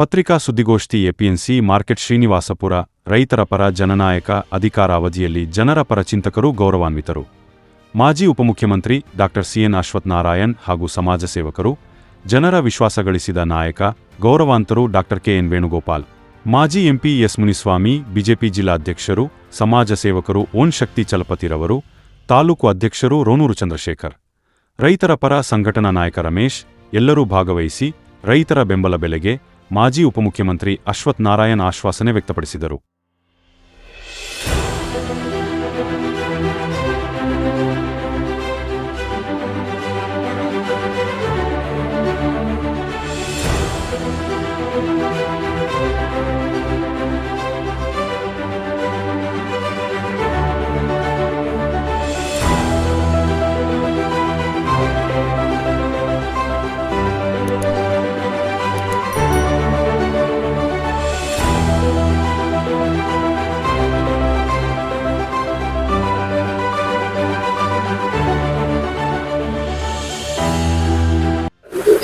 ಪತ್ರಿಕಾ ಸುದ್ದಿಗೋಷ್ಠಿ ಎಪಿಎನ್ಸಿ ಮಾರ್ಕೆಟ್ ಶ್ರೀನಿವಾಸಪುರ, ರೈತರ ಪರ ಜನನಾಯಕ ಅಧಿಕಾರ ಅವಧಿಯಲ್ಲಿ ಜನರ ಪರ ಚಿಂತಕರು ಗೌರವಾನ್ವಿತರು. ಮಾಜಿ ಉಪಮುಖ್ಯಮಂತ್ರಿ ಡಾಕ್ಟರ್ ಸಿಎನ್ ಅಶ್ವತ್ಥನಾರಾಯಣ್ ಹಾಗೂ ಸಮಾಜ ಸೇವಕರು, ಜನರ ವಿಶ್ವಾಸ ಗಳಿಸಿದ ನಾಯಕ, ಗೌರವಾಂತರು ಡಾಕ್ಟರ್ ಕೆಎನ್ ವೇಣುಗೋಪಾಲ್. ಮಾಜಿ ಎಂಪಿ ಎಸ್ ಮುನಿಸ್ವಾಮಿ, ಬಿಜೆಪಿ ಜಿಲ್ಲಾಧ್ಯಕ್ಷರು, ಸಮಾಜ ಸೇವಕರು ಓನ್ ಶಕ್ತಿ ಚಲಪತಿರವರು ತಾಲೂಕು ಅಧ್ಯಕ್ಷರು ರೋನೂರು ಚಂದ್ರಶೇಖರ್. ರೈತರ ಪರ ಸಂಘಟನಾ ನಾಯಕ ರಮೇಶ್, ಎಲ್ಲರೂ ಭಾಗವಹಿಸಿ ರೈತರ ಬೆಂಬಲ ಬೆಲೆಗೆ ಮಾಜಿ ಉಪಮುಖ್ಯಮಂತ್ರಿ ಅಶ್ವಥ್ ನಾರಾಯಣ್ ಆಶ್ವಾಸನೆ ವ್ಯಕ್ತಪಡಿಸಿದರು.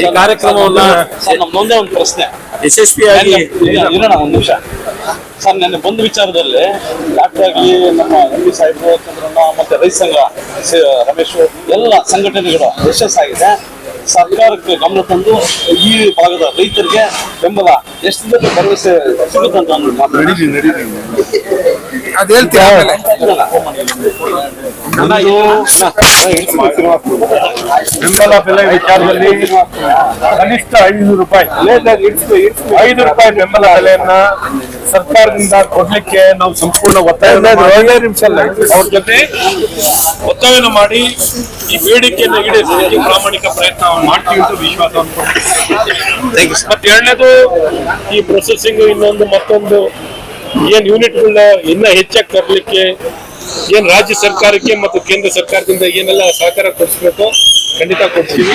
ಈ ಕಾರ್ಯಕ್ರಮವನ್ನ ನಮ್ದೊಂದೇ ಒಂದು ಪ್ರಶ್ನೆ. ಯಶಸ್ವಿಯಾಗಿ ಆಗಿ ಇರೋಣ ಒಂದು ನಿಮಿಷ. ಸರ್ ನನ್ನ ಬಂದ ವಿಚಾರದಲ್ಲಿ ಡಾಕ್ಟರ್ ಆಗಲಿ ನಮ್ಮ ಎಂ ಪಿ ಸಾಹೇಬರು ಚಂದ್ರಣ್ಣ ಮತ್ತೆ ರೈತ ಸಂಘ ರಮೇಶ್ ಎಲ್ಲ ಸಂಘಟನೆಗಳು ಯಶಸ್ಸಾಗಿದೆ. ಸರ್ಕಾರಕ್ಕೆ ಗಮನ ತಂದು ಈ ಭಾಗದ ರೈತರಿಗೆ ಬೆಂಬಲ. ಎಷ್ಟು ಭರವಸೆ ಸಿಗುತ್ತಂತ. ಬೆಂಬಲ ಬೆಲೆ ವಿಚಾರದಲ್ಲಿ ಕನಿಷ್ಠ ಐದು ರೂಪಾಯಿ. ಐದು ರೂಪಾಯಿ ಬೆಂಬಲ ಬೆಲೆಯನ್ನ ಸರ್ಕಾರದಿಂದ ಕೊಡ್ಲಿಕ್ಕೆ ನಾವು ಸಂಪೂರ್ಣ ಒತ್ತಾಯ ನಿಮಿಷ ಅವ್ರ ಜೊತೆ ಒತ್ತಾಯನ ಮಾಡಿ ಈ ಬೇಡಿಕೆಯನ್ನು ಈಡೇರಿಸಲಿಕ್ಕೆ ಪ್ರಾಮಾಣಿಕ ಪ್ರಯತ್ನ ಮಾಡ್ತೀವಿ ಅಂತ ವಿಶ್ವಾಸ. ಮತ್ತೆ ಎರಡನೇದು ಈ ಪ್ರೊಸೆಸಿಂಗ್ ಇನ್ನೊಂದು ಮತ್ತೊಂದು ಏನ್ ಯೂನಿಟ್ಗಳನ್ನ ಇನ್ನ ಹೆಚ್ಚಾಗಿ ತರಲಿಕ್ಕೆ ಏನ್ ರಾಜ್ಯ ಸರ್ಕಾರಕ್ಕೆ ಮತ್ತು ಕೇಂದ್ರ ಸರ್ಕಾರದಿಂದ ಏನೆಲ್ಲ ಸಹಕಾರ ಕೊಡಿಸ್ಬೇಕು ಖಂಡಿತ ಕೊಡ್ತೀವಿ.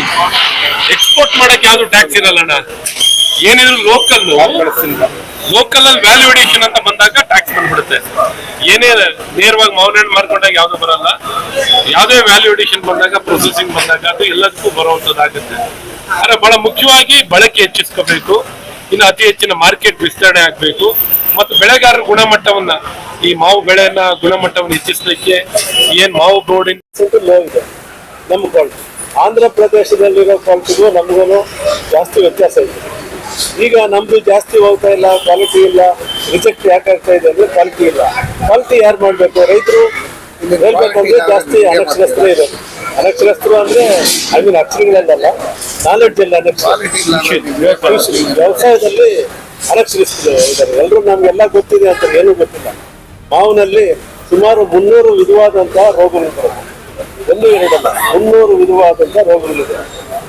ಎಕ್ಸ್ಪೋರ್ಟ್ ಮಾಡಕ್ಕೆ ಯಾವ್ದು ಟ್ಯಾಕ್ಸ್ ಇರಲ್ಲಣ್ಣ ಏನಿದ್ರು ಲೋಕಲ್ ಲೋಕಲ್ ಅಲ್ಲಿ ವ್ಯಾಲ್ಯೂ ಅಡಿಷನ್ ಅಂತ ಬಂದಾಗ ಟ್ಯಾಕ್ಸ್ ಬಂದ್ಬಿಡುತ್ತೆ. ಏನೇ ನೇರವಾಗಿ ಮೌಲ್ಯಣ್ ಮಾರ್ಕೊಂಡಾಗ ಯಾವ್ದು ಬರಲ್ಲ. ಯಾವ್ದೇ ವ್ಯಾಲ್ಯೂ ಅಡಿಷನ್ ಬಂದಾಗ ಪ್ರೊಸೆಸಿಂಗ್ ಬಂದಾಗ ಅದು ಎಲ್ಲದಕ್ಕೂ ಬರುವಂತದ್ದಾಗುತ್ತೆ. ಆದ್ರೆ ಬಹಳ ಮುಖ್ಯವಾಗಿ ಬಳಕೆ ಹೆಚ್ಚಿಸ್ಕೋಬೇಕು. ಇನ್ನು ಅತಿ ಹೆಚ್ಚಿನ ಮಾರ್ಕೆಟ್ ವಿಸ್ತರಣೆ ಆಗ್ಬೇಕು. ಮತ್ತು ಬೆಳೆಗಾರರ ಗುಣಮಟ್ಟವನ್ನ ಈ ಮಾವು ಬೆಳೆಯನ್ನ ಗುಣಮಟ್ಟವನ್ನು ಹೆಚ್ಚಿಸಲಿಕ್ಕೆ ಏನ್ ಮಾವು ಬೋರ್ಡಿನ ಲೋ ಇದೆ. ನಮ್ಮ ಕ್ವಾಲಿಟಿ ಆಂಧ್ರ ಪ್ರದೇಶದಲ್ಲಿರೋ ಕ್ವಾಲಿಟಿಗೂ ನಮಗೂ ಜಾಸ್ತಿ ವ್ಯತ್ಯಾಸ ಇದೆ. ಈಗ ನಮ್ದು ಜಾಸ್ತಿ ಹೋಗ್ತಾ ಇಲ್ಲ ಕ್ವಾಲಿಟಿ ಇಲ್ಲ ರಿಜೆಕ್ಟ್ ಯಾಕಾಗ್ತಾ ಇದೆ ಅಂದ್ರೆ ಕ್ವಾಲಿಟಿ ಇಲ್ಲ. ಕ್ವಾಲಿಟಿ ಯಾರು ಮಾಡಬೇಕು? ರೈತರು ಹೇಳ್ಬೇಕಂದ್ರೆ ಜಾಸ್ತಿ ಅನಕ್ಷರಸ್ಥರು ಇದೆ ಅನಕ್ಷರಸ್ಥರು ಅಂದ್ರೆ ಐ ಮೀನ್ ಅಕ್ಷರಗಳಲ್ಲ ನಾಲೆಡ್ಜ್ ಇಲ್ಲ ವ್ಯವಸಾಯದಲ್ಲಿ ಅನಕ್ಷರಸ್ಥರು ಇದ್ದಾರೆ. ಎಲ್ಲರೂ ನಮ್ಗೆಲ್ಲ ಗೊತ್ತಿದೆ ಅಂತ ಏನೂ ಗೊತ್ತಿಲ್ಲ. ಮಾವಿನಲ್ಲಿ ಸುಮಾರು ಮುನ್ನೂರು ವಿಧವಾದಂತಹ ರೋಗಗಳಿದೆ. ಎಲ್ಲೂ ಒಂದು ಎರಡಲ್ಲ ಮುನ್ನೂರು ವಿಧವಾದಂತಹ ರೋಗಗಳಿದೆ.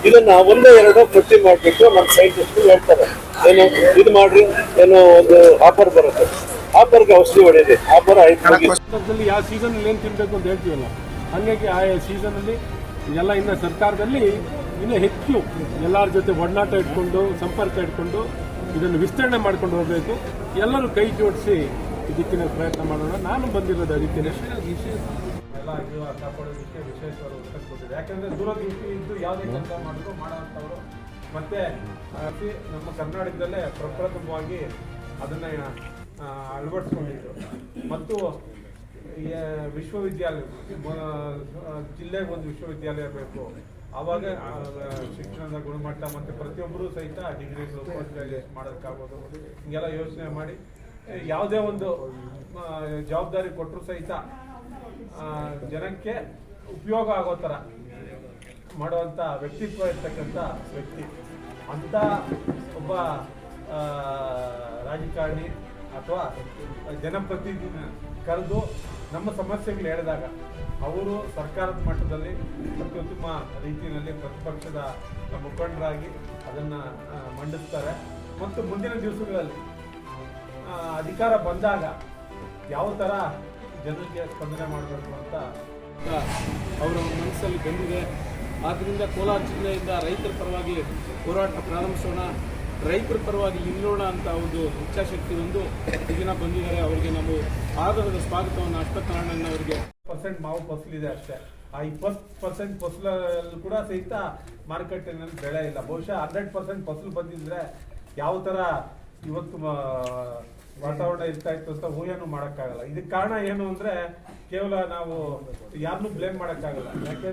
ಇದನ್ನ ಒಂದೇ ಎರಡು ಪಟ್ಟಿ ಮಾಡ್ಬಿಟ್ಟು ನಮ್ಮ ಸೈಂಟಿಸ್ಟ್ ಹೇಳ್ತಾರೆ. ಏನು ಇದು ಮಾಡ್ರಿ, ಏನೋ ಒಂದು ಆಫರ್ ಬರುತ್ತೆ. ಆಫರ್ಗೆ ಔಷಧಿ ಹೊಡೆಯಿರಿ. ಆಫರ್. ಸಂದರ್ಭದಲ್ಲಿ ಯಾವ ಸೀಸನ್ ಏನ್ ತಿನ್ಬೇಕು ಅಂತ ಹೇಳ್ತೀವಲ್ಲ? ಹಾಗಾಗಿ ಆ ಸೀಸನ್ ಅಲ್ಲಿ ಎಲ್ಲ ಇನ್ನ ಸರ್ಕಾರದಲ್ಲಿ ಇನ್ನೂ ಹೆಚ್ಚು ಎಲ್ಲರ ಜೊತೆ ಒಡನಾಟ ಇಟ್ಕೊಂಡು, ಸಂಪರ್ಕ ಇಟ್ಕೊಂಡು ಇದನ್ನು ವಿಸ್ತರಣೆ ಮಾಡ್ಕೊಂಡು ಹೋಗಬೇಕು. ಎಲ್ಲರೂ ಕೈ ಜೋಡಿಸಿ ಇದಕ್ಕಿನ ಪ್ರಯತ್ನ ಮಾಡೋಣ. ನಾನು ಬಂದಿರೋದು ಅದಕ್ಕೆ. ಎಲ್ಲ ಜೀವ ಕಾಪಾಡೋದಕ್ಕೆ ವಿಶೇಷವಾದ ಕೊಟ್ಟಿದೆ ಯಾಕಂದ್ರೆ ದೂರದೃಷ್ಟಿ ಇದ್ದು ಯಾವುದೇ ಕೆಲಸ ಮಾಡಿದ್ರು ಮಾಡೋಂಥವ್ರು ಮತ್ತೆ ಅತಿ- ನಮ್ಮ ಕರ್ನಾಟಕದಲ್ಲೇ ಪ್ರಪ್ರಥಮವಾಗಿ ಅದನ್ನ ಅಳವಡಿಸ್ಕೊಂಡಿದ್ರು. ಮತ್ತು ವಿಶ್ವವಿದ್ಯಾಲಯ ಜಿಲ್ಲೆಗೆ ಒಂದು ವಿಶ್ವವಿದ್ಯಾಲಯ ಬೇಕು. ಆವಾಗ ಶಿಕ್ಷಣದ ಗುಣಮಟ್ಟ ಮತ್ತೆ ಪ್ರತಿಯೊಬ್ಬರು ಸಹಿತ ಡಿಗ್ರಿ ಪೋಸ್ಟ್ ಗ್ರಾಜುಯೇಟ್ ಮಾಡೋದಕ್ಕಾಗೋದು ಹಿಂಗೆಲ್ಲ ಯೋಚನೆ ಮಾಡಿ ಯಾವುದೇ ಒಂದು ಜವಾಬ್ದಾರಿ ಕೊಟ್ಟರು ಸಹಿತ ಜನಕ್ಕೆ ಉಪಯೋಗ ಆಗೋ ಥರ ಮಾಡುವಂಥ ವ್ಯಕ್ತಿತ್ವ ಇರ್ತಕ್ಕಂಥ ವ್ಯಕ್ತಿ. ಅಂತ ಒಬ್ಬ ರಾಜಕಾರಣಿ ಅಥವಾ ಜನಪ್ರತಿನಿಧಿನ ಕರೆದು ನಮ್ಮ ಸಮಸ್ಯೆಗಳು ಹೇಳಿದಾಗ ಅವರು ಸರ್ಕಾರದ ಮಟ್ಟದಲ್ಲಿ ಅತ್ಯುತ್ತಮ ರೀತಿಯಲ್ಲಿ ಪ್ರತಿಪಕ್ಷದ ಮುಖಂಡರಾಗಿ ಅದನ್ನು ಮಂಡಿಸ್ತಾರೆ. ಮತ್ತು ಮುಂದಿನ ದಿವಸಗಳಲ್ಲಿ ಅಧಿಕಾರ ಬಂದಾಗ ಯಾವ ಥರ ಜನರಿಗೆ ಸ್ಪಂದನೆ ಮಾಡಬೇಕು ಅಂತ ಅವರ ಮನಸ್ಸಲ್ಲಿ ಬಂದಿದೆ. ಆದ್ದರಿಂದ ಕೋಲಾರ ಜಿಲ್ಲೆಯಿಂದ ರೈತರ ಪರವಾಗಿ ಹೋರಾಟ ಪ್ರಾರಂಭಿಸೋಣ, ರೈತರ ಪರವಾಗಿ ನಿಲ್ಲೋಣ ಅಂತ ಒಂದು ಇಚ್ಛಾಶಕ್ತಿ ಒಂದು ಈಗಿನ ಬಂದಿದ್ದಾರೆ. ಅವರಿಗೆ ನಾವು ಆಧಾರದ ಸ್ವಾಗತವನ್ನು ಅಶ್ವತ್ಥನಾರಾಯಣನ್ ಅವರಿಗೆ. ಪರ್ಸೆಂಟ್ ಮಾವು ಫಸಲಿದೆ ಅಷ್ಟೇ. ಆ ಇಪ್ಪತ್ತು ಪರ್ಸೆಂಟ್ ಫಸಲಲ್ಲಿ ಕೂಡ ಸಹಿತ ಮಾರುಕಟ್ಟೆನಲ್ಲಿ ಬೆಳೆ ಇಲ್ಲ. ಬಹುಶಃ ಹಂಡ್ರೆಡ್ ಪರ್ಸೆಂಟ್ ಫಸಲು ಬಂದಿದ್ರೆ ಯಾವ ಥರ ಇವತ್ತು ವಾತಾವರಣ ಇರ್ತಾ ಇತ್ತು ಅಂತ ಊಹೆನೂ ಮಾಡೋಕ್ಕಾಗಲ್ಲ. ಇದಕ್ಕೆ ಕಾರಣ ಏನು ಅಂದ್ರೆ ಕೇವಲ ನಾವು ಯಾರನ್ನೂ ಬ್ಲೇಮ್ ಮಾಡೋಕ್ಕಾಗಲ್ಲ. ಯಾಕೆ?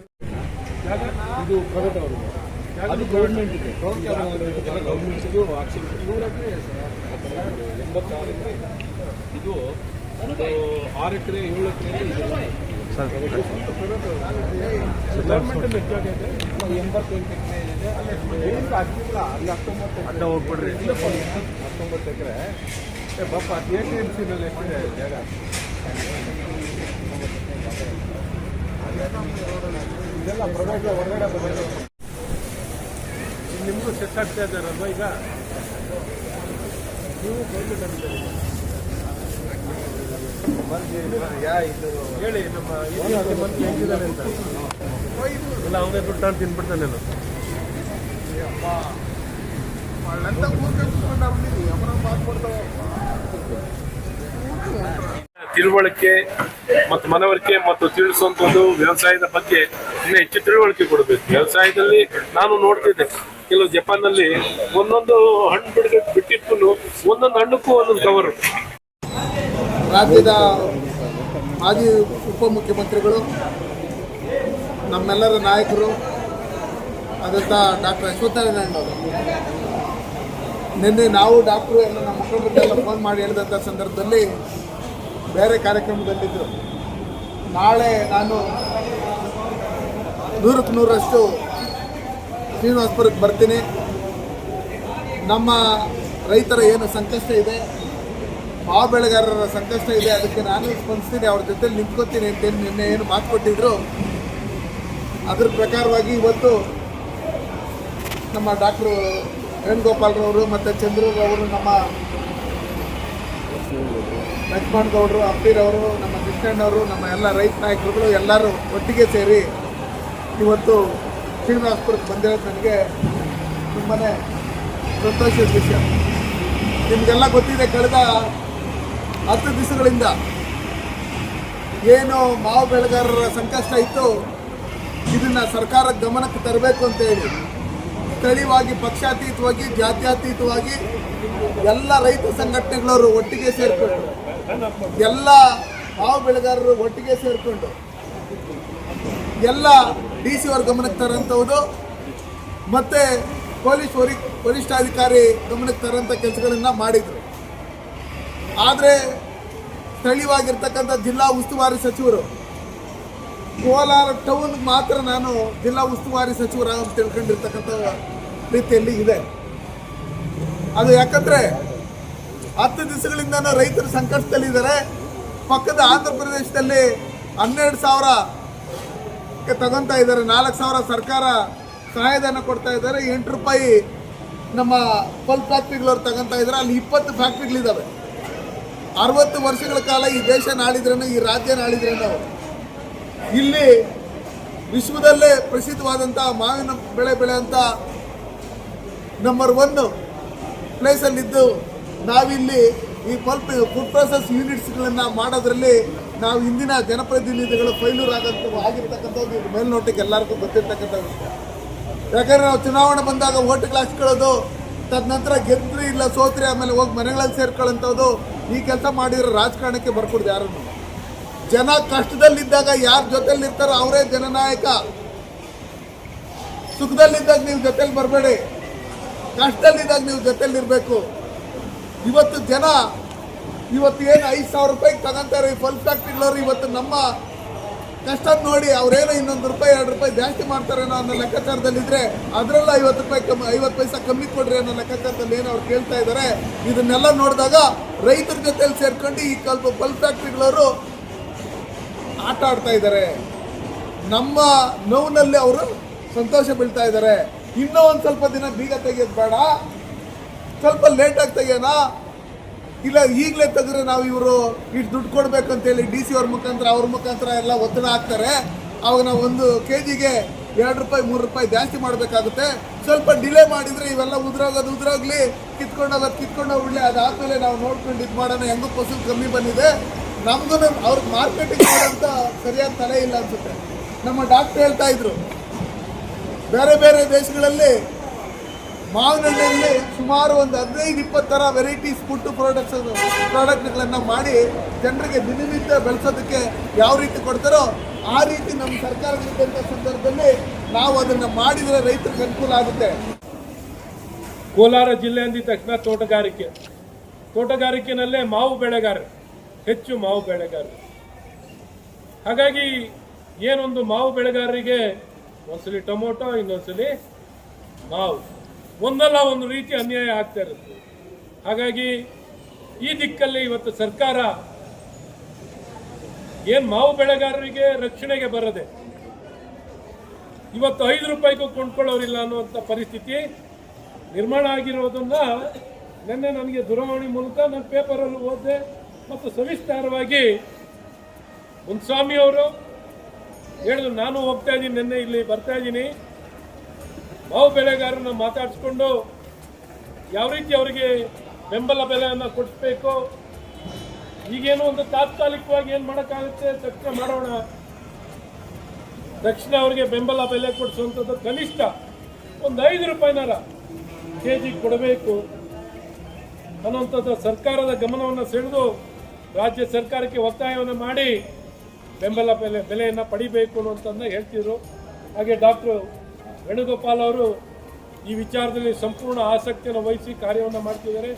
ಇದು ಪ್ರೈವೇಟ್ ಅವರು. ಅದು ಗೌರ್ಮೆಂಟ್ ಇದೆ. ಇದು ಒಂದು ಆರು ಎಕರೆ ಏಳು ಎಕರೆ ಗೌರ್ಮೆಂಟ್ ಎಂಬತ್ತೆಂಟು ಎಕರೆ ಇದೆ. ಅಲ್ಲಿ ಹೋಗ್ಬಿಡ್ರಿ. ಹತ್ತೊಂಬತ್ತು ಎಕರೆ. ಬಾಪ ಎ ಟಿ ಎಂ ಸಿನಲ್ಲಿ ಎಷ್ಟಿದೆ? ಜಾಗ? ಇದೆಲ್ಲ ಪ್ರೈವೇಟ್ ಹೊರಗಡೆ ಬರೋದು ನಿಮಗೂ ಸೆಟ್ ಆಗ್ತಾ ಇದ್ದಾರಲ್ವ ಈಗ? ನೀವು ಯಾ ಇದು? ಹೇಳಿ ನಮ್ಮ ಅಂತ. ಇಲ್ಲ ಅವನೇ ದುಡ್ಡು ಅಂತ ತಿನ್ಬಿಡ್ತಾನೆ ನಾನು ತಿಳುವಳಿಕೆ ಮತ್ತು ಮನವರಿಕೆ ಮತ್ತು ತಿಳಿಸುವಂತ ವ್ಯವಸಾಯದ ಬಗ್ಗೆ ಇನ್ನೂ ಹೆಚ್ಚು ತಿಳುವಳಿಕೆ ಕೊಡಬೇಕು. ವ್ಯವಸಾಯದಲ್ಲಿ ನಾನು ನೋಡ್ತಿದ್ದೆ, ಕೆಲವು ಜಪಾನ್ನಲ್ಲಿ ಒಂದೊಂದು ಹಣ್ಣು ಬಿಡ ಬಿಟ್ಟಿಟ್ಟು ಒಂದೊಂದು ಹಣ್ಣಕ್ಕೂ ಒಂದೊಂದು ಕವರು ರಾಜ್ಯದ ಮಾಜಿ ಉಪಮುಖ್ಯಮಂತ್ರಿಗಳು, ನಮ್ಮೆಲ್ಲರ ನಾಯಕರು ಆದಂಥ ಡಾಕ್ಟರ್ ಅಶ್ವತ್ಥನಾರಾಯಣ ಅವರು. ನಿನ್ನೆ ನಾವು ಡಾಕ್ಟ್ರು ಎಲ್ಲ ನಮ್ಮ ಮುಖಂಡರಿಗೆಲ್ಲ ಫೋನ್ ಮಾಡಿ ಹೇಳಿದಂಥ ಸಂದರ್ಭದಲ್ಲಿ ಬೇರೆ ಕಾರ್ಯಕ್ರಮದಲ್ಲಿದ್ದರು ನಾಳೆ ನಾನು ನೂರಕ್ಕೆ ನೂರಷ್ಟು ಶ್ರೀನಿವಾಸ್ಪುರಕ್ಕೆ ಬರ್ತೀನಿ. ನಮ್ಮ ರೈತರ ಏನು ಸಂಕಷ್ಟ ಇದೆ ಮಾವು ಬೆಳೆಗಾರರ ಸಂಕಷ್ಟ ಇದೆ, ಅದಕ್ಕೆ ನಾನು ಸ್ಪಂದಿಸ್ತೀನಿ, ಅವ್ರ ಜೊತೆ ನಿಂತ್ಕೋತೀನಿ ಅಂತೇನು ನಿನ್ನೆ ಏನು ಮಾತು ಕೊಟ್ಟಿದ್ರು. ಅದ್ರ ಪ್ರಕಾರವಾಗಿ ಇವತ್ತು ನಮ್ಮ ಡಾಕ್ಟ್ರು ವೇಣುಗೋಪಾಲ್ರವರು ಮತ್ತು ಚಂದ್ರರವರು ನಮ್ಮ ಲಕ್ಷ್ಮಣ್ ಗೌಡರು ಅಪ್ಪೀರವರು, ನಮ್ಮ ಕೃಷ್ಣಣ್ಣವರು, ನಮ್ಮ ಎಲ್ಲ ರೈತ ನಾಯಕರುಗಳು ಎಲ್ಲರೂ ಒಟ್ಟಿಗೆ ಸೇರಿ ಇವತ್ತು ಶ್ರೀನಿವಾಸಪುರಕ್ಕೆ ಬಂದಿರೋದು ನನಗೆ ತುಂಬಾ ಸಂತೋಷದ ವಿಷಯ. ನಿಮಗೆಲ್ಲ ಗೊತ್ತಿದೆ, ಕಳೆದ ಹತ್ತು ದಿವಸಗಳಿಂದ ಏನು ಮಾವು ಬೆಳೆಗಾರರ ಸಂಕಷ್ಟ ಇತ್ತು, ಇದನ್ನು ಸರ್ಕಾರ ಗಮನಕ್ಕೆ ತರಬೇಕು ಅಂತ ಹೇಳಿ ಸ್ಥಳೀಯವಾಗಿ ಪಕ್ಷಾತೀತವಾಗಿ, ಜಾತ್ಯಾತೀತವಾಗಿ ಎಲ್ಲ ರೈತ ಸಂಘಟನೆಗಳವರು ಒಟ್ಟಿಗೆ ಸೇರಿಕೊಂಡು, ಎಲ್ಲ ಹಾವು ಬೆಳೆಗಾರರು ಒಟ್ಟಿಗೆ ಸೇರಿಕೊಂಡು, ಎಲ್ಲ ಡಿ ಸಿ ಅವ್ರ ಗಮನಕ್ಕೆ ತರೋಂಥದ್ದು ಮತ್ತು ಪೊಲೀಸ್ ವರಿ, ವರಿಷ್ಠಾಧಿಕಾರಿ ಗಮನಕ್ಕೆ ತರೋಂಥ ಕೆಲಸಗಳನ್ನು ಮಾಡಿದರು. ಆದರೆ, ಸ್ಥಳೀಯವಾಗಿರ್ತಕ್ಕಂಥ ಜಿಲ್ಲಾ ಉಸ್ತುವಾರಿ ಸಚಿವರು ಕೋಲಾರ ಟೌನ್ ಮಾತ್ರ ನಾನು ಜಿಲ್ಲಾ ಉಸ್ತುವಾರಿ ಸಚಿವರ ಅಂತ ತಿಳ್ಕೊಂಡಿರ್ತಕ್ಕಂಥ ರೀತಿಯಲ್ಲಿ ಇದೆ. ಅದು ಯಾಕಂದ್ರೆ ಹತ್ತು ದಿವಸಗಳಿಂದ ರೈತರು ಸಂಕಷ್ಟದಲ್ಲಿದ್ದಾರೆ ಪಕ್ಕದ ಆಂಧ್ರ ಪ್ರದೇಶದಲ್ಲಿ ಹನ್ನೆರಡು ಸಾವಿರಕ್ಕೆ ತಗೊಂತ ಇದ್ದಾರೆ. ನಾಲ್ಕು ಸಾವಿರ ಸರ್ಕಾರ ಸಹಾಯಧನ ಕೊಡ್ತಾ ಇದ್ದಾರೆ. ಎಂಟು ರೂಪಾಯಿ ನಮ್ಮ ಪಲ್ ಫ್ಯಾಕ್ಟ್ರಿಗಳವ್ರು ತಗೊಂತ ಇದ್ದಾರೆ. ಅಲ್ಲಿ ಇಪ್ಪತ್ತು ಫ್ಯಾಕ್ಟ್ರಿಗಳಿದ್ದಾವೆ ಅರವತ್ತು ವರ್ಷಗಳ ಕಾಲ ಈ ದೇಶ ನಾಳಿದ್ರೇನು, ಈ ರಾಜ್ಯ ನಾಳಿದ್ರೇನು? ಇಲ್ಲಿ ವಿಶ್ವದಲ್ಲೇ ಪ್ರಸಿದ್ಧವಾದಂಥ ಮಾವಿನ ಬೆಳೆ ಬೆಳೆಯಂಥ ನಂಬರ್ ಒನ್ ಪ್ಲೇಸಲ್ಲಿದ್ದು ನಾವಿಲ್ಲಿ ಈ ಪಲ್ಪ್ ಫುಡ್ ಪ್ರೊಸೆಸ್ ಯೂನಿಟ್ಸ್ಗಳನ್ನು ಮಾಡೋದ್ರಲ್ಲಿ ನಾವು ಇಂದಿನ ಜನಪ್ರತಿನಿಧಿಗಳು ಫೈಲೂರ್ ಆಗಂತ ಆಗಿರ್ತಕ್ಕಂಥದ್ದು ಮೇಲ್ನೋಟಕ್ಕೆ ಎಲ್ಲರಿಗೂ ಗೊತ್ತಿರ್ತಕ್ಕಂಥ ವಿಷಯ. ಯಾಕಂದ್ರೆ ನಾವು ಚುನಾವಣೆ ಬಂದಾಗ ಓಟ್ಗಳು ಹಚ್ಕೊಳ್ಳೋದು ತದನಂತರ ಗೆದ್ರಿ ಇಲ್ಲ ಸೋತ್ರಿ ಆಮೇಲೆ ಹೋಗಿ ಮನೆಗಳಲ್ಲಿ ಸೇರ್ಕೊಳ್ಳೋಂಥದ್ದು ಈ ಕೆಲಸ ಮಾಡಿರೋ ರಾಜಕಾರಣಕ್ಕೆ ಬರ್ಕೊಡ್ದು ಯಾರನ್ನು. ಜನ ಕಷ್ಟದಲ್ಲಿದ್ದಾಗ ಯಾರ ಜೊತೆಲಿ ಇರ್ತಾರೋ ಅವರೇ ಜನನಾಯಕ. ಸುಖದಲ್ಲಿದ್ದಾಗ ನೀವು ಜೊತೆಲಿ ಬರಬೇಡಿ. ಕಷ್ಟದಲ್ಲಿದ್ದಾಗ ನೀವು ಜೊತೆಲಿ ಇರಬೇಕು. ಇವತ್ತು ಜನ ಇವತ್ತು ಏನು ಐದು ಸಾವಿರ ರೂಪಾಯಿಗೆ ತಗೊಂತಾರೆ ಈ ಫಲ್ ಫ್ಯಾಕ್ಟ್ರಿಗಳವ್ರು ಇವತ್ತು ನಮ್ಮ ಕಷ್ಟ ನೋಡಿ ಅವ್ರೇನೋ ಇನ್ನೊಂದು ರೂಪಾಯಿ, ಎರಡು ರೂಪಾಯಿ ಜಾಸ್ತಿ ಮಾಡ್ತಾರೇನೋ ಅನ್ನೋ ಲೆಕ್ಕಾಚಾರದಲ್ಲಿದ್ರೆ ಅದರಲ್ಲ ಐವತ್ತು ರೂಪಾಯಿ ಕಮ್ಮಿ, ಐವತ್ತು ಪೈಸಾ ಕಮ್ಮಿ ಕೊಡ್ರಿ ಅನ್ನೋ ಲೆಕ್ಕಾಚಾರದಲ್ಲಿ ಏನು ಅವ್ರು ಕೇಳ್ತಾ ಇದ್ದಾರೆ ಇದನ್ನೆಲ್ಲ ನೋಡಿದಾಗ ರೈತರ ಜೊತೆಲಿ ಸೇರ್ಕೊಂಡು ಈ ಕಲ್ಪ ಫಲ್ ಫ್ಯಾಕ್ಟ್ರಿಗಳವರು ಆಟ ಆಡ್ತಾ ಇದ್ದಾರೆ. ನಮ್ಮ ನೋವಿನಲ್ಲಿ ಅವರು ಸಂತೋಷ ಬೀಳ್ತಾ ಇದ್ದಾರೆ. ಇನ್ನೂ ಒಂದು ಸ್ವಲ್ಪ ದಿನ ಬೀಗ ತೆಗೆಯೋದು ಬೇಡ. ಸ್ವಲ್ಪ ಲೇಟಾಗಿ ತೆಗಿಯೋಣ. ಇಲ್ಲ, ಈಗಲೇ ತೆಗೆದ್ರೆ ನಾವು ಇವರು ಇಷ್ಟು ದುಡ್ಡು ಕೊಡ್ಬೇಕು ಅಂತೇಳಿ ಡಿ ಸಿ ಅವ್ರ ಮುಖಾಂತರ ಅವ್ರ ಮುಖಾಂತರ ಎಲ್ಲ ಒತ್ತಡ ಹಾಕ್ತಾರೆ. ಅವಾಗ ನಾವು ಒಂದು ಕೆ ಜಿಗೆ ಎರಡು ರೂಪಾಯಿ, ಮೂರು ರೂಪಾಯಿ ಜಾಸ್ತಿ ಮಾಡಬೇಕಾಗುತ್ತೆ. ಸ್ವಲ್ಪ ಡಿಲೇ ಮಾಡಿದರೆ ಇವೆಲ್ಲ ಉದ್ರೋಗೋದು ಉದ್ರೋಗ್ಲಿ. ಕಿತ್ಕೊಂಡೋಗೋದು ಕಿತ್ಕೊಂಡೋಗ್ಬಿಡ್ಲಿ ಅದಾದಮೇಲೆ ನಾವು ನೋಡ್ಕೊಂಡು ಇದು ಮಾಡೋಣ. ಹೆಂಗೂ ಫಸಲು ಕಮ್ಮಿ ಬಂದಿದೆ. ನಮಗೂ ಅವ್ರಿಗೆ ಮಾರ್ಕೆಟಿಂಗ್ ಮಾಡೋಂಥ ಸರಿಯಾದ ತಲೆ ಇಲ್ಲ ಅನ್ಸುತ್ತೆ. ನಮ್ಮ ಡಾಕ್ಟರ್ ಹೇಳ್ತಾ ಇದ್ರು, ಬೇರೆ ಬೇರೆ ದೇಶಗಳಲ್ಲಿ ಮಾವಿನ ಹಣ್ಣಲ್ಲಿ ಸುಮಾರು ಒಂದು ಹದಿನೈದು, ಇಪ್ಪತ್ತು ಥರ ವೆರೈಟೀಸ್ ಫುಡ್ ಪ್ರಾಡಕ್ಟ್ಸ್ ಪ್ರಾಡಕ್ಟ್ಗಳನ್ನು ಮಾಡಿ ಜನರಿಗೆ ದಿನನಿತ್ಯ ಬೆಳೆಸೋದಕ್ಕೆ ಯಾವ ರೀತಿ ಕೊಡ್ತಾರೋ ಆ ರೀತಿ ನಮ್ಮ ಸರ್ಕಾರಗಳಿದ್ದಂಥ ಸಂದರ್ಭದಲ್ಲಿ ನಾವು ಅದನ್ನು ಮಾಡಿದರೆ ರೈತರಿಗೆ ಅನುಕೂಲ ಆಗುತ್ತೆ. ಕೋಲಾರ ಜಿಲ್ಲೆ ಅಂದಿದ ತಕ್ಷಣ ತೋಟಗಾರಿಕೆ. ತೋಟಗಾರಿಕೆನಲ್ಲೇ ಮಾವು ಬೆಳೆಗಾರರು. ಹೆಚ್ಚು ಮಾವು ಬೆಳೆಗಾರರು. ಹಾಗಾಗಿ ಏನೊಂದು ಮಾವು ಬೆಳೆಗಾರರಿಗೆ ಒಂದ್ಸಲಿ ಟೊಮೊಟೊ, ಇನ್ನೊಂದ್ಸಲಿ ಮಾವು. ಒಂದಲ್ಲ ಒಂದು ರೀತಿ ಅನ್ಯಾಯ ಆಗ್ತಾ ಇರುತ್ತೆ. ಹಾಗಾಗಿ ಈ ದಿಕ್ಕಲ್ಲಿ ಇವತ್ತು ಸರ್ಕಾರ ಏನು ಮಾವು ಬೆಳೆಗಾರರಿಗೆ ರಕ್ಷಣೆಗೆ ಬರದೆ ಇವತ್ತು ಐದು ರೂಪಾಯಿಗೂ ಕೊಂಡ್ಕೊಳ್ಳೋರಿಲ್ಲ ಅನ್ನುವಂಥ ಪರಿಸ್ಥಿತಿ ನಿರ್ಮಾಣ ಆಗಿರೋದನ್ನ ನಿನ್ನೆ ನನಗೆ ದೂರವಾಣಿ ಮೂಲಕ ನಾನು ಪೇಪರಲ್ಲಿ ಓದಿದೆ. ಮತ್ತು ಸವಿಸ್ತಾರವಾಗಿ ಮುನ್ಸ್ವಾಮಿ ಅವರು ಹೇಳಿದ್ರು, ನಾನು ಹೋಗ್ತಾ ಇದ್ದೀನಿ, ನಿನ್ನೆ ಇಲ್ಲಿ ಬರ್ತಾ ಇದ್ದೀನಿ. ಮಾವು ಬೆಳೆಗಾರರನ್ನ ಮಾತಾಡಿಸ್ಕೊಂಡು ಯಾವ ರೀತಿ ಅವರಿಗೆ ಬೆಂಬಲ ಬೆಲೆಯನ್ನು ಕೊಡಿಸ್ಬೇಕು, ಈಗೇನು ಒಂದು ತಾತ್ಕಾಲಿಕವಾಗಿ ಏನು ಮಾಡೋಕ್ಕಾಗುತ್ತೆ ತಕ್ಷಣ ಮಾಡೋಣ. ತಕ್ಷಣ ಅವರಿಗೆ ಬೆಂಬಲ ಬೆಲೆ ಕೊಡಿಸುವಂಥದ್ದು ಕನಿಷ್ಠ ಒಂದು ಐದು ರೂಪಾಯಿನಾರ ಕೆ ಜಿ ಕೊಡಬೇಕು ಅನ್ನುವಂಥದ್ದು ಸರ್ಕಾರದ ಗಮನವನ್ನು ಸೆಳೆದು ರಾಜ್ಯ ಸರ್ಕಾರಕ್ಕೆ ಒತ್ತಾಯವನ್ನು ಮಾಡಿ ಬೆಂಬಲ ಬೆಲೆ ಬೆಲೆಯನ್ನು ಪಡಿಬೇಕು ಅಂತಂದು ಹೇಳ್ತಿದ್ರು. ಹಾಗೆ ಡಾಕ್ಟ್ರು ವೇಣುಗೋಪಾಲ್ ಅವರು ಈ ವಿಚಾರದಲ್ಲಿ ಸಂಪೂರ್ಣ ಆಸಕ್ತಿಯನ್ನು ವಹಿಸಿ ಕಾರ್ಯವನ್ನು ಮಾಡ್ತಿದ್ದಾರೆ.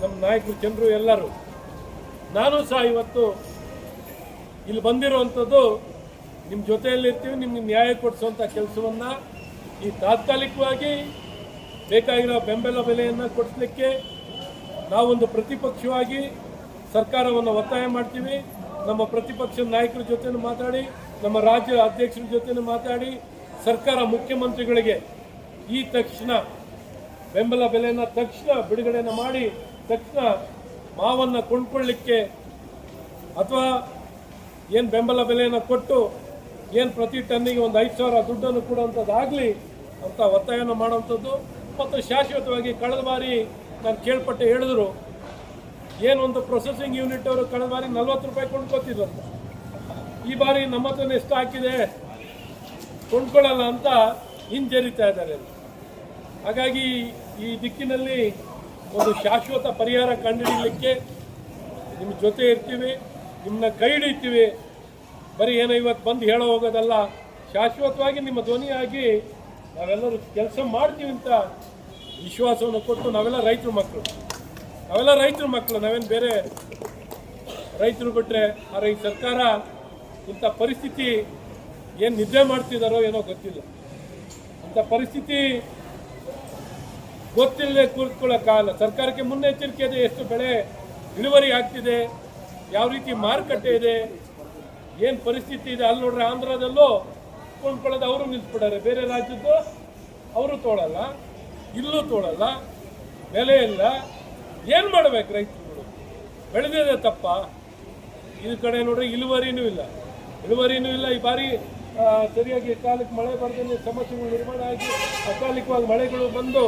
ನಮ್ಮ ನಾಯಕರು, ಜನರು ಎಲ್ಲರೂ. ನಾನು ಸಹ ಇವತ್ತು ಇಲ್ಲಿ ಬಂದಿರುವಂಥದ್ದು ನಿಮ್ಮ ಜೊತೆಯಲ್ಲಿರ್ತೀವಿ ನಿಮಗೆ ನ್ಯಾಯ ಕೊಡಿಸುವಂಥ ಕೆಲಸವನ್ನು ಈ ತಾತ್ಕಾಲಿಕವಾಗಿ ಬೇಕಾಗಿರೋ ಬೆಂಬಲ ಬೆಲೆಯನ್ನು ಕೊಡಿಸ್ಲಿಕ್ಕೆ ನಾವೊಂದು ಪ್ರತಿಪಕ್ಷವಾಗಿ ಸರ್ಕಾರವನ್ನು ಒತ್ತಾಯ ಮಾಡ್ತೀವಿ. ನಮ್ಮ ಪ್ರತಿಪಕ್ಷದ ನಾಯಕರ ಜೊತೆನೂ ಮಾತಾಡಿ, ನಮ್ಮ ರಾಜ್ಯ ಅಧ್ಯಕ್ಷರ ಜೊತೆನೂ ಮಾತಾಡಿ, ಸರ್ಕಾರ ಮುಖ್ಯಮಂತ್ರಿಗಳಿಗೆ ಈ ತಕ್ಷಣ ಬೆಂಬಲ ಬೆಲೆಯನ್ನು ತಕ್ಷಣ ಬಿಡುಗಡೆಯನ್ನು ಮಾಡಿ, ತಕ್ಷಣ ಮಾವನ್ನು ಕೊಂಡ್ಕೊಳ್ಳಿಕ್ಕೆ ಅಥವಾ ಏನು ಬೆಂಬಲ ಬೆಲೆಯನ್ನು ಕೊಟ್ಟು, ಏನು ಪ್ರತಿ ಟನ್ನಿಗೆ ಒಂದು ಐದು ಸಾವಿರ ದುಡ್ಡನ್ನು ಕೊಡುವಂಥದ್ದಾಗಲಿ ಅಂತ ಒತ್ತಾಯನ ಮಾಡುವಂಥದ್ದು. ಮತ್ತು ಶಾಶ್ವತವಾಗಿ ಕಳೆದ ಬಾರಿ ನಾನು ಕೇಳ್ಪಟ್ಟೆ ಹೇಳಿದ್ರು ಏನೊಂದು ಪ್ರೊಸೆಸಿಂಗ್ ಯೂನಿಟ್ ಅವರು ಕಳೆದ ಬಾರಿ ನಲ್ವತ್ತು ರೂಪಾಯಿ ಕೊಂಡ್ಕೋತಿದ್ರು ಈ ಬಾರಿ ನಮ್ಮ ಹತ್ರ ಎಷ್ಟು ಹಾಕಿದೆ? ಕೊಂಡ್ಕೊಳ್ಳಲ್ಲ ಅಂತ ಹಿಂಜರಿತಾ ಇದ್ದಾರೆ. ಹಾಗಾಗಿ ಈ ದಿಕ್ಕಿನಲ್ಲಿ ಒಂದು ಶಾಶ್ವತ ಪರಿಹಾರ ಕಂಡುಹಿಡಿಯಲಿಕ್ಕೆ ನಿಮ್ಮ ಜೊತೆ ಇರ್ತೀವಿ ನಿಮ್ಮನ್ನ ಕೈ ಹಿಡಿತೀವಿ. ಬರೀ ಏನೋ ಇವತ್ತು ಬಂದು ಹೇಳೋ ಹೋಗೋದಲ್ಲ. ಶಾಶ್ವತವಾಗಿ ನಿಮ್ಮ ಧ್ವನಿಯಾಗಿ ನಾವೆಲ್ಲರೂ ಕೆಲಸ ಮಾಡ್ತೀವಿ ಅಂತ ವಿಶ್ವಾಸವನ್ನು ಕೊಟ್ಟು ನಾವೆಲ್ಲ ರೈತರು ಮಕ್ಕಳು. ನಾವೆಲ್ಲ ರೈತರ ಮಕ್ಕಳು, ನಾವೇನು ಬೇರೆ ರೈತರು ಬಿಟ್ಟರೆ ಆದರೆ ಈ ಸರ್ಕಾರ ಇಂಥ ಪರಿಸ್ಥಿತಿ ಏನು ನಿದ್ರೆ ಮಾಡ್ತಿದ್ದಾರೋ ಏನೋ ಗೊತ್ತಿಲ್ಲ. ಅಂಥ ಪರಿಸ್ಥಿತಿ ಗೊತ್ತಿಲ್ಲದೆ ಕೂತ್ಕೊಳ್ಳೋಕ್ಕಾಗಲ್ಲ ಸರ್ಕಾರಕ್ಕೆ ಮುನ್ನೆಚ್ಚರಿಕೆ ಇದೆ, ಎಷ್ಟು ಬೆಳೆ ಇಳುವರಿ ಆಗ್ತಿದೆ, ಯಾವ ರೀತಿ ಮಾರುಕಟ್ಟೆ ಇದೆ, ಏನು ಪರಿಸ್ಥಿತಿ ಇದೆ. ಅಲ್ಲಿ ನೋಡ್ರೆ ಆಂಧ್ರದಲ್ಲೂ ಕೊಂಡ್ಕೊಳ್ಳೋದು ಅವರು ನಿಲ್ಸ್ಬಿಟ್ಟಾರೆ. ಬೇರೆ ರಾಜ್ಯದ್ದು ಅವರು ತೋಳಲ್ಲ, ಇಲ್ಲೂ ತೋಳಲ್ಲ, ಬೆಲೆ ಇಲ್ಲ. ಏನು ಮಾಡ್ಬೇಕು ರೈತರುಗಳು? ಬೆಳೆದಿದೆ ತಪ್ಪ. ಈ ಕಡೆ ನೋಡ್ರಿ ಇಳುವರಿನೂ ಇಲ್ಲ. ಇಳುವರಿನೂ ಇಲ್ಲ. ಈ ಬಾರಿ ಸರಿಯಾಗಿ ಕಾಲಕ್ಕೆ ಮಳೆ ಬರದೇ ಸಮಸ್ಯೆಗಳು ನಿರ್ಮಾಣ ಆಗಿ ಅಕಾಲಿಕವಾಗಿ ಮಳೆಗಳು ಬಂದು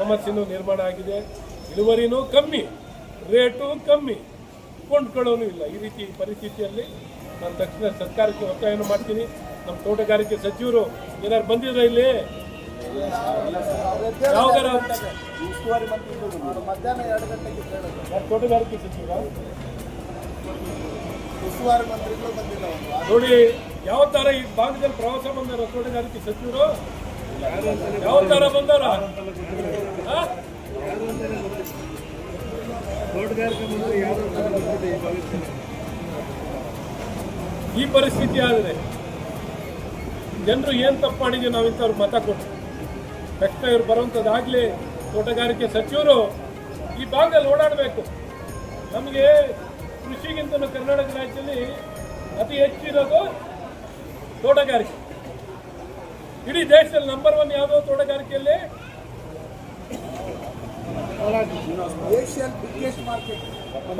ಸಮಸ್ಯೆನೂ ನಿರ್ಮಾಣ ಆಗಿದೆ. ಇಳುವರಿನೂ ಕಮ್ಮಿ, ರೇಟು ಕಮ್ಮಿ. ಕೊಂಡ್ಕೊಳ್ಳೋನು ಇಲ್ಲ. ಈ ರೀತಿ ಪರಿಸ್ಥಿತಿಯಲ್ಲಿ ನಾನು ತಕ್ಷಣ ಸರ್ಕಾರಕ್ಕೆ ಒತ್ತಾಯವನ್ನು ಮಾಡ್ತೀನಿ. ನಮ್ಮ ತೋಟಗಾರಿಕೆ ಸಚಿವರು ಏನಾದ್ರು ಬಂದಿದ್ರೆ ಇಲ್ಲಿ ಮಧ್ಯಾಹ್ನ ಎರಡು ಗಂಟೆಗೆ ಕೇಳೋದು ಯಾರು ತೋಟಗಾರಿಕೆ ಸಚಿವ ಉಸ್ತುವಾರಿ ಮಂತ್ರಿಗಳು ಬಂದಿಲ್ಲ ಒಂದು ನೋಡಿ ಯಾವ ತರ ಈ ಭಾಗದಲ್ಲಿ ಪ್ರವಾಸ ಬಂದಾರ ತೋಟಗಾರಿಕೆ ಸಚಿವರು ಯಾವ ತರ ಬಂದಾರ? ಈ ಪರಿಸ್ಥಿತಿ ಆದರೆ ಜನರು ಏನು ತಪ್ಪು ಮಾಡಿದ್ವಿ ನಾವು ಇಂಥವ್ರು ಮತ ಕೊಟ್ಟು ತಕ್ಷಣ ಇವ್ರು ಬರುವಂಥದ್ದಾಗಲಿ ತೋಟಗಾರಿಕೆ ಸಚಿವರು ಈ ಭಾಗದಲ್ಲಿ ಓಡಾಡಬೇಕು. ನಮಗೆ ಕೃಷಿಗಿಂತ ಕರ್ನಾಟಕ ರಾಜ್ಯದಲ್ಲಿ ಅತಿ ಹೆಚ್ಚಿರೋದು ತೋಟಗಾರಿಕೆ. ಇಡೀ ದೇಶದಲ್ಲಿ ನಂಬರ್ ಒನ್ ಯಾವುದೋ ತೋಟಗಾರಿಕೆಯಲ್ಲಿ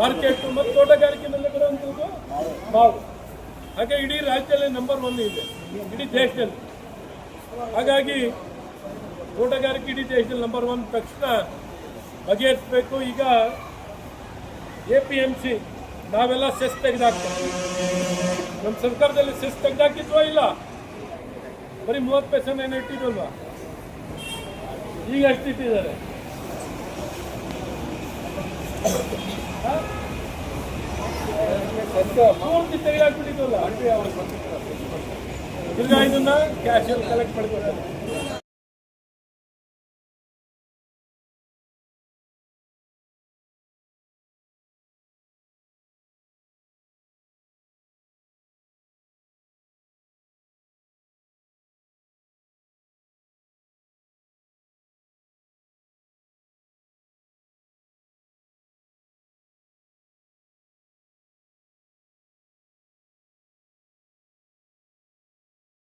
ಮಾರ್ಕೆಟ್ ಮತ್ತು ತೋಟಗಾರಿಕೆನಲ್ಲಿ ಬರುವಂಥದ್ದು ಮಾವು. ಹಾಗೆ ಇಡೀ ರಾಜ್ಯದಲ್ಲಿ ನಂಬರ್ ಒನ್ ಇದೆ, ಇಡೀ ದೇಶದಲ್ಲಿ. ಹಾಗಾಗಿ ತೋಟಗಾರಿಕೆ ಇಡೀ ದೇಶದಲ್ಲಿ ನಂಬರ್ ಒನ್ ತಕ್ಷಣ ಬಗೆಹರಿಸಬೇಕು ಈಗ ಎ ಪಿ ಎಂ ಸಿ ನಾವೆಲ್ಲ ಸೆಸ್ ತೆಗೆದಾಕ್ತೀವಿ. ನಮ್ಮ ಸರ್ಕಾರದಲ್ಲಿ ಸೆಸ್ ತೆಗೆದಾಕಿದ್ವಾ ಇಲ್ಲ? ಬರೀ ಮೂವತ್ತು ಪೈಸೆನ ಏನು ಇಟ್ಟಿದ್ವಲ್ವಾ? ಈಗ ಅಷ್ಟು ಇಟ್ಟಿದ್ದಾರೆ? ಪೂರ್ತಿ ತೆಗೆದಾಕ್ಬಿಟ್ಟಿದ್ವಲ್ಲ? ತಿರ್ಗಾ ಇದನ್ನ ಕ್ಯಾಶಲ್ಲಿ ಕಲೆಕ್ಟ್ ಮಾಡ್ಕೊತಾರೆ